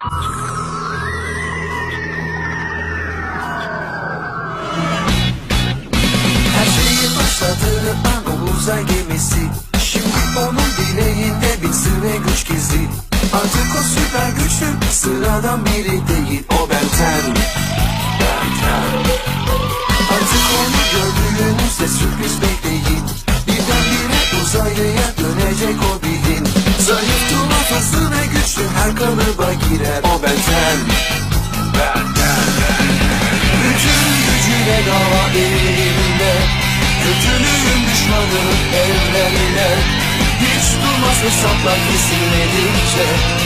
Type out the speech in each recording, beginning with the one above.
Her şeyi başladığı an uzay gemisi. Şimdi onun dileğinde bir sır ve güç gizli. Artık o süper güçlü sıradan biri değil O Benten Benten Artık onu gördüğünüzde kalıba girer. O Benten Benten bütün gücüyle dava elinde. Kötülüğün düşmanı evlerine. Hiç durmaz hesaplar kesilmedikçe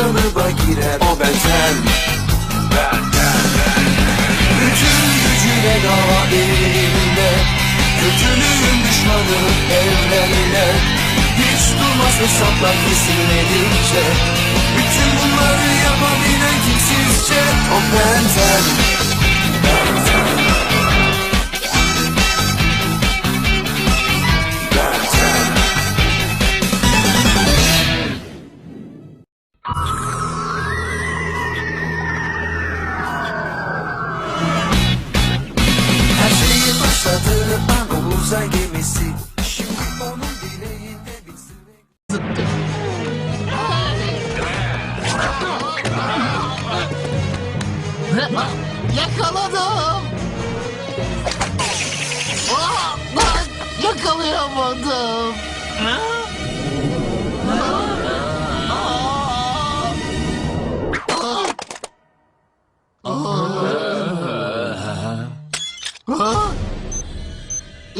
kalıba girer. O Benten Benten bütün gücüyle dava elinde. Kötülüğün düşmanı evlerine. Hiç durmaz hesaplar kesilmedikçe. Bütün bunları yapabilen kimsizce. O benden Benden Yakaladım. Aa, ben yakalayamadım. Ha?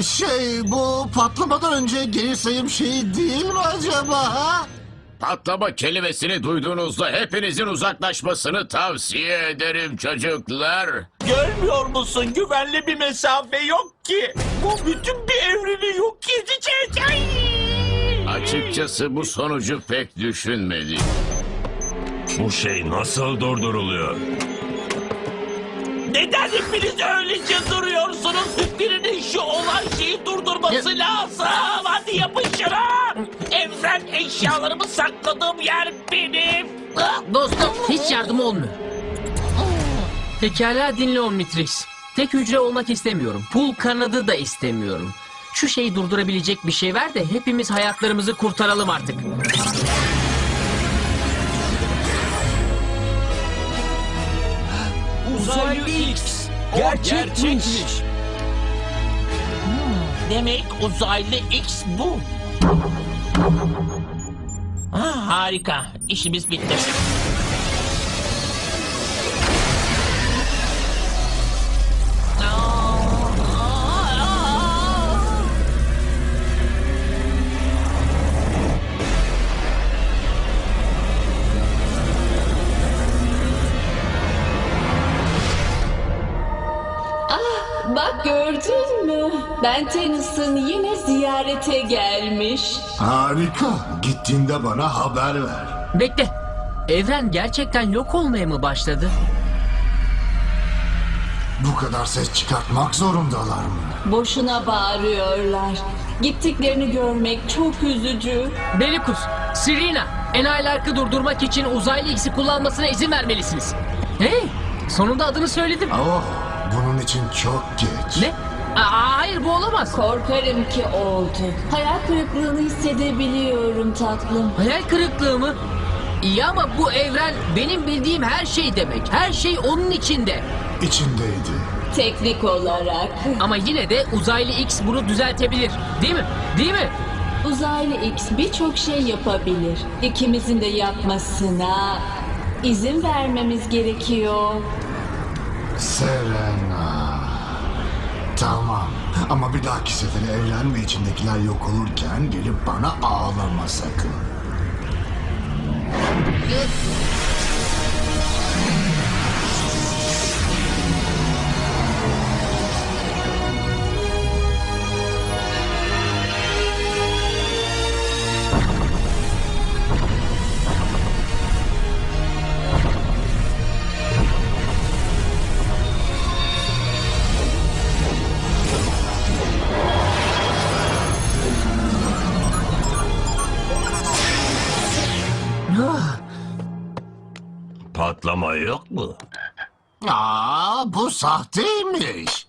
Şey bu patlamadan önce geri sayım şeyi değil mi acaba ha? Patlama kelimesini duyduğunuzda hepinizin uzaklaşmasını tavsiye ederim çocuklar. Görmüyor musun? Güvenli bir mesafe yok ki. Bu bütün bir evreni yok edecek. Ay! Açıkçası bu sonucu pek düşünmedim. Bu şey nasıl durduruluyor? Neden hepiniz öylece duruyorsunuz? Birinin şu olay şeyi durdurması lazım. Hadi yapın şunu. Eşyalarımı sakladığım yer benim. Dostum hiç yardım olmuyor. Pekala dinle Omnitrix. Tek hücre olmak istemiyorum. Pul kanadı da istemiyorum. Şu şeyi durdurabilecek bir şey ver de hepimiz hayatlarımızı kurtaralım artık. Uzaylı X. Gerçekmiş. Demek uzaylı X bu. Ah, harika. İşimiz bitti. Bak gördün mü? Ben Tennyson yine ziyarete gelmiş. Harika. Gittiğinde bana haber ver. Bekle. Evren gerçekten yok olmaya mı başladı? Bu kadar ses çıkartmak zorundalar mı? Boşuna bağırıyorlar. Gittiklerini görmek çok üzücü. Belikus, Sirina, Enayilark'ı durdurmak için uzaylı X'i kullanmasına izin vermelisiniz. Hey, sonunda adını söyledim. Oh, bunun için çok geç. Ne? Aa, hayır bu olamaz. Korkarım ki oldu. Hayal kırıklığını hissedebiliyorum tatlım. Hayal kırıklığı mı? İyi ama bu evren benim bildiğim her şey demek. Her şey onun içinde. İçindeydi. Teknik olarak. Ama yine de uzaylı X bunu düzeltebilir. Değil mi? Değil mi? Uzaylı X birçok şey yapabilir. İkimizin de yapmasına İzin vermemiz gerekiyor. Serena. Tamam. Ama bir dahaki sefere evren ve içindekiler yok olurken gelip bana ağlama sakın. Patlama yok mu? Aa, bu sahteymiş.